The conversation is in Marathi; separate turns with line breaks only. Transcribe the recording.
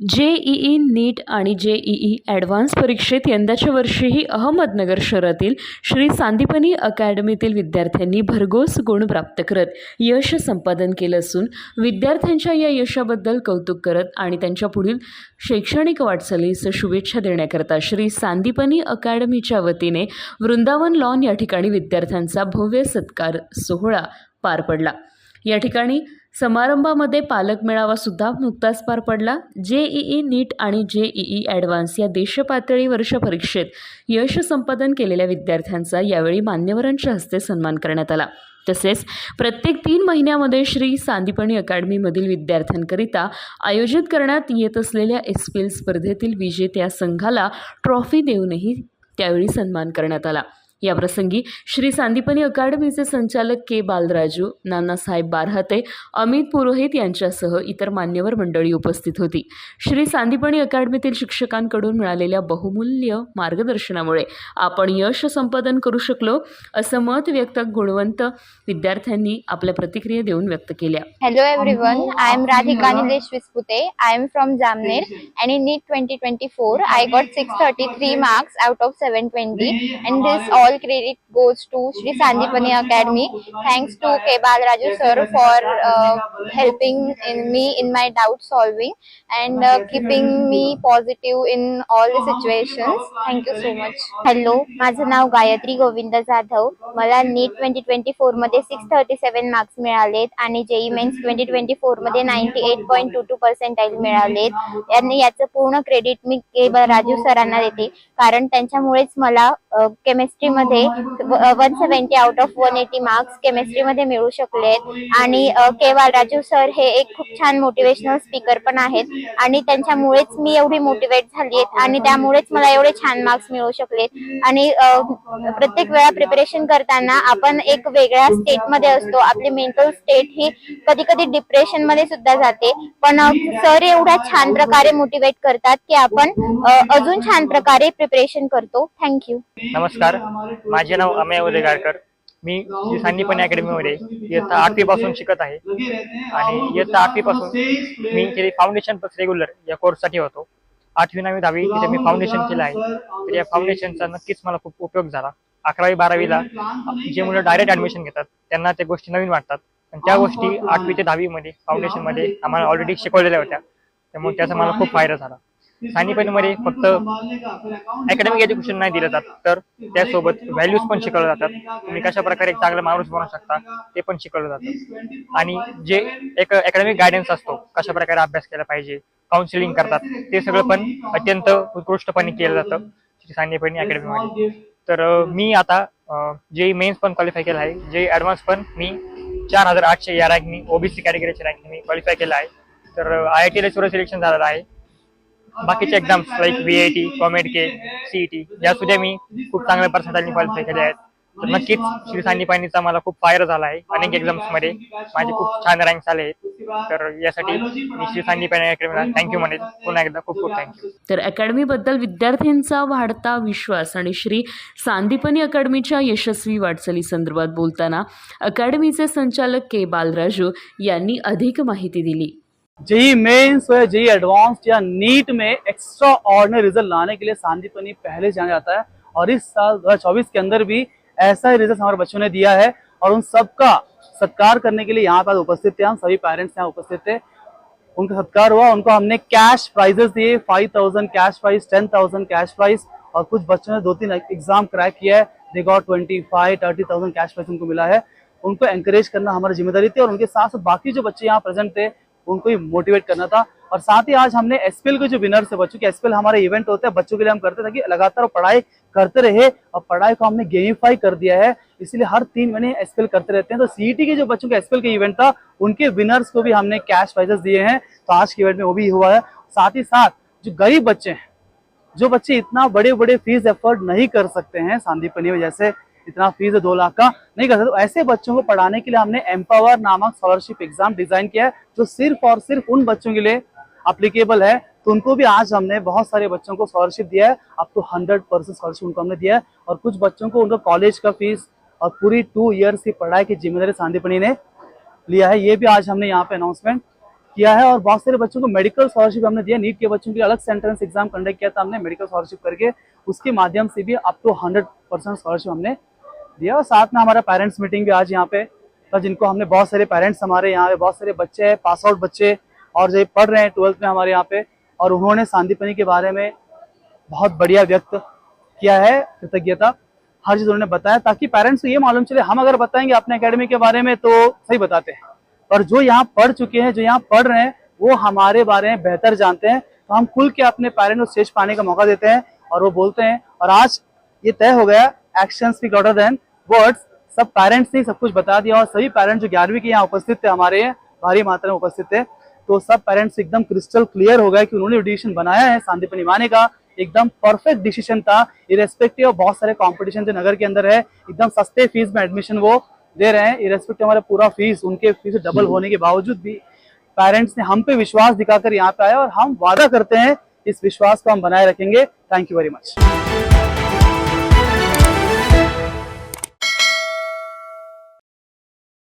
जेईई नीट आणि जेईई ॲडव्हान्स परीक्षेत यंदाच्या वर्षीही अहमदनगर शहरातील श्री सांदीपनी अकॅडमीतील विद्यार्थ्यांनी भरघोस गुण प्राप्त करत यश संपादन केलं असून विद्यार्थ्यांच्या या यशाबद्दल कौतुक करत आणि त्यांच्या पुढील शैक्षणिक वाटचालीस शुभेच्छा देण्याकरता श्री सांदीपनी अकॅडमीच्या वतीने वृंदावन लॉन या ठिकाणी विद्यार्थ्यांचा भव्य सत्कार सोहळा पार पडला. या ठिकाणी समारंभामध्ये पालक मेळावा सुद्धा नुकताच पार पडला. जेईई नीट आणि जेईई ॲडव्हान्स या देशपातळीवरच्या परीक्षेत यश संपादन केलेल्या विद्यार्थ्यांचा यावेळी मान्यवरांच्या हस्ते सन्मान करण्यात आला. तसेच प्रत्येक तीन महिन्यामध्ये श्री सांदीपणी अकॅडमीमधील विद्यार्थ्यांकरिता आयोजित करण्यात येत असलेल्या एसपीएल स्पर्धेतील विजेत्या संघाला ट्रॉफी देऊनही त्यावेळी सन्मान करण्यात आला. याप्रसंगी श्री सांदीपनी अकादमीचे संचालक के बालराजू नानासाहेब बारहाते अमित पुरोहित यांच्यासह इतर मान्यवर मंडळी उपस्थित होती. श्री सांदीपणी अकादमीतील शिक्षकांकडून मिळालेल्या बहुमूल्य मार्गदर्शनामुळे आपण यश संपादन करू शकलो असं मत व्यक्त गुणवंत विद्यार्थ्यांनी आपल्या प्रतिक्रिया देऊन व्यक्त केल्या.
Hello everyone, I am Radhika Nilesh Vispute. I am from Jamner and in NEET 2024 I got 633 marks out of 720 and this all credit goes all credit goes to Shri Sandipani academy thanks to Kebal Raju sir for helping in me in my doubt solving and keeping me positive in all situation thank you so much hello माझं नाव गायत्री गोविंद जाधव. मला नीट ट्वेंटी ट्वेंटी फोरमध्ये सिक्स थर्टी सेव्हन मार्क्स मिळालेत आणि जेई मेन्स ट्वेंटी ट्वेंटी फोरमध्ये ninety eight point two two percentile मिळालेत. आणि याचं पूर्ण क्रेडिट मी केबाल राजू सरांना देते. कारण त्यांच्यामुळेच मला केमिस्ट्री मध्ये one seventy out of one eighty marks chemistry मध्ये मिळू शकलेत आणि अ, के वाल राजू सर हे एक खूप छान मोटिवेशनल स्पीकर पण आहेत. आणि त्यांच्यामुळेच मी एवढी मोटिवेट झाली आणि त्यामुळेच मला एवढे छान मार्क्स मिळू शकलेत आणि प्रत्येक वेळा प्रिपरेशन करताना आपण एक वेगळ्या स्टेटमध्ये असतो. आपली मेंटल स्टेट ही कधी कधी डिप्रेशनमध्ये सुद्धा जाते. पण सर एवढ्या छान प्रकारे मोटिवेट करतात की आपण अजून छान प्रकारे प्रिपरेशन करतो. थँक्यू
नमस्कार. माझे नाव अमेय उदेगारकर मी श्री सांदीपणी अकॅडमीमध्ये इयत्ता आठवी पासून शिकत आहे. आणि इयत्ता आठवी पासून मी इथे फाउंडेशन प्लस रेग्युलर या कोर्ससाठी होतो. आठवी नववी दहावी तिथे मी फाउंडेशन केलं आहे. तर या फाउंडेशनचा नक्कीच मला खूप उपयोग झाला. अकरावी बारावीला जे मुलं डायरेक्ट ऍडमिशन घेतात त्यांना त्या गोष्टी नवीन वाटतात. पण त्या गोष्टी आठवी ते दहावी मध्ये फाउंडेशनमध्ये आम्हाला ऑलरेडी शिकवलेल्या होत्या. त्यामुळे त्याचा मला खूप फायदा झाला. मध्ये फक्त अकॅडमिक एज्युकेशन नाही दिलं जात. तर त्यासोबत व्हॅल्यूज पण शिकवल्या जातात. तुम्ही कशा प्रकारे एक चांगला माणूस बनू शकता ते पण शिकवलं जातं. आणि जे एक अकॅडमिक गायडन्स असतो कशा प्रकारे अभ्यास केला पाहिजे काउन्सिलिंग करतात ते सगळं पण अत्यंत उत्कृष्टपणे केलं जातं श्री सांगेपणी अकॅडमीमध्ये तर मी आता जे मेन्स पण क्वालिफाय केलं आहे जे ऍडव्हान्स पण मी चार हजार आठशे या रँकनी ओबीसी कॅटेगरीच्या रँकनी मी क्वालिफाय केलं आहे. तर आय आय टीला सुद्धा सिलेक्शन झालेलं आहे. बाकीचे exams like V I T COMEDK CET या सुद्धा मी खूप चांगल्या पर्सेंटाने क्वालिफाय केले आहेत. तर नक्कीच श्री सांदीपानीचा मला खूप फायदा झाला आहे. अनेक एक्झाम्समध्ये माझे खूप छान रँक्स आले आहेत. तर यासाठी मी श्री सांदीपानी अकॅडमीला थँक्यू म्हणेल. पुन्हा एकदा खूप खूप थँक्यू
तर अकॅडमीबद्दल विद्यार्थ्यांचा वाढता विश्वास आणि श्री सांदीपनी अकॅडमीच्या यशस्वी वाटचाली संदर्भात बोलताना अकॅडमीचे संचालक के बालराजू यांनी अधिक माहिती दिली.
जेई मेंस या जेई एडवांस या नीट में एक्स्ट्रा ऑर्डनरी रिज़ल्ट लाने के लिए सांदीपनी पहले जाना जाता है। और इस साल 2024 के अंदर भी ऐसा ही रिज़ल्ट हमारे बच्चों ने दिया है। और उन सबका सत्कार करने के लिए यहाँ पर उपस्थित थे हम, सभी पेरेंट्स यहाँ उपस्थित थे। उनका सत्कार हुआ, उनको हमने कैश प्राइजेस दिए five thousand cash prize ten thousand cash prize और कुछ बच्चों ने दो तीन एग्ज़ाम क्रैक किया है। They got twenty five thirty thousand cash prize उनको मिला है। उनको एंकरेज करना हमारी ज़िम्मेदारी थी और उनके साथ साथ बाकी जो बच्चे यहाँ प्रेजेंट थे उनको ही मोटिवेट करना था। और साथ ही आज हमने एसपीएल के जो विनर्स है बच्चों के एसपीएल हमारे इवेंट होते हैं, बच्चों के लिए हम करते ताकि लगातार पढ़ाई करते रहे और पढ़ाई को हमने गेमिफाई कर दिया है। इसलिए हर तीन महीने एसपीएल करते रहते हैं। तो सीईटी के जो बच्चों के एसपीएल के इवेंट था, उनके विनर्स को भी हमने कैश प्राइजेस दिए हैं। तो आज के इवेंट में वो भी हुआ है। साथ ही साथ जो गरीब बच्चे हैं, जो बच्चे इतना बड़े बड़े फ़ीस एफर्ट नहीं कर सकते हैं सांदीपनी में जैसे इतना फ़ीस है दो लाख का नहीं कर सकते तो ऐसे बच्चों को पढ़ाने के लिए हमने एम्पावर नामक स्कॉलरशिप एग्ज़ाम डिज़ाइन किया है, जो सिर्फ़ और सिर्फ़ उन बच्चों के लिए अप्लीकेबल है। तो उनको भी आज हमने बहुत सारे बच्चों को स्कॉलरशिप दिया है अब तो हंड्रेड परसेंट स्कॉलरशिप उनको हमने दिया है। और कुछ बच्चों को उनका कॉलेज का फ़ीस और पूरी टू ईयर्स की पढ़ाई की ज़िम्मेदारी सांदीपनी ने लिया है। ये भी आज हमने यहाँ पे अनाउंसमेंट किया है। और बहुत सारे बच्चों को मेडिकल स्कॉलरशिप हमने दिया। नीट के बच्चों के अलग सेंट्रेंस एग्ज़ाम कंडक्ट किया था हमने मेडिकल स्कॉलरशिप करके। उसके माध्यम से भी up to hundred percent scholarship हमने दिया और साथ में हमारा पेरेंट्स मीटिंग भी आज यहाँ पे था जिनको हमने बहुत सारे पेरेंट्स हमारे यहाँ पे, बहुत सारे बच्चे हैं पास आउट बच्चे, और जो पढ़ रहे हैं ट्वेल्थ में हमारे यहाँ पे, और उन्होंने सांदीपनी के बारे में बहुत बढ़िया व्यक्त किया है, कृतज्ञता। हर चीज़ उन्होंने बताया, ताकि पेरेंट्स को ये मालूम चले, हम अगर बताएँगे अपने अकेडमी के बारे में तो सही बताते हैं। पर जो यहाँ पढ़ चुके हैं, जो यहाँ पढ़ रहे हैं, वो हमारे बारे में बेहतर जानते हैं तो हम खुल के अपने पेरेंट्स को स्टेज पाने का मौका देते हैं, और वो बोलते हैं, और आज ये तय हो गया action speak louder than words सब पेरेंट्स ने सब कुछ बता दिया और सभी पेरेंट्स जो ग्यारहवीं के यहाँ उपस्थित थे हमारे भारी मात्रा में उपस्थित थे तो सब पेरेंट्स एकदम क्रिस्टल क्लियर हो गया कि उन्होंने डिसीज़न बनाया है शांतिपनी माने का। एकदम परफेक्ट डिसीज़न था इरेस्पेक्टिव बहुत सारे कॉम्पिटिशन जो नगर के अंदर है एकदम सस्ते फ़ीस में एडमिशन वो दे रहे हैं इरेस्पेक्टिव हमारा पूरा फ़ीस उनके फ़ीस डबल होने के बावजूद भी पेरेंट्स ने हम पे विश्वास दिखाकर यहाँ पे आया और हम वादा करते हैं इस विश्वास को हम बनाए रखेंगे। Thank you very much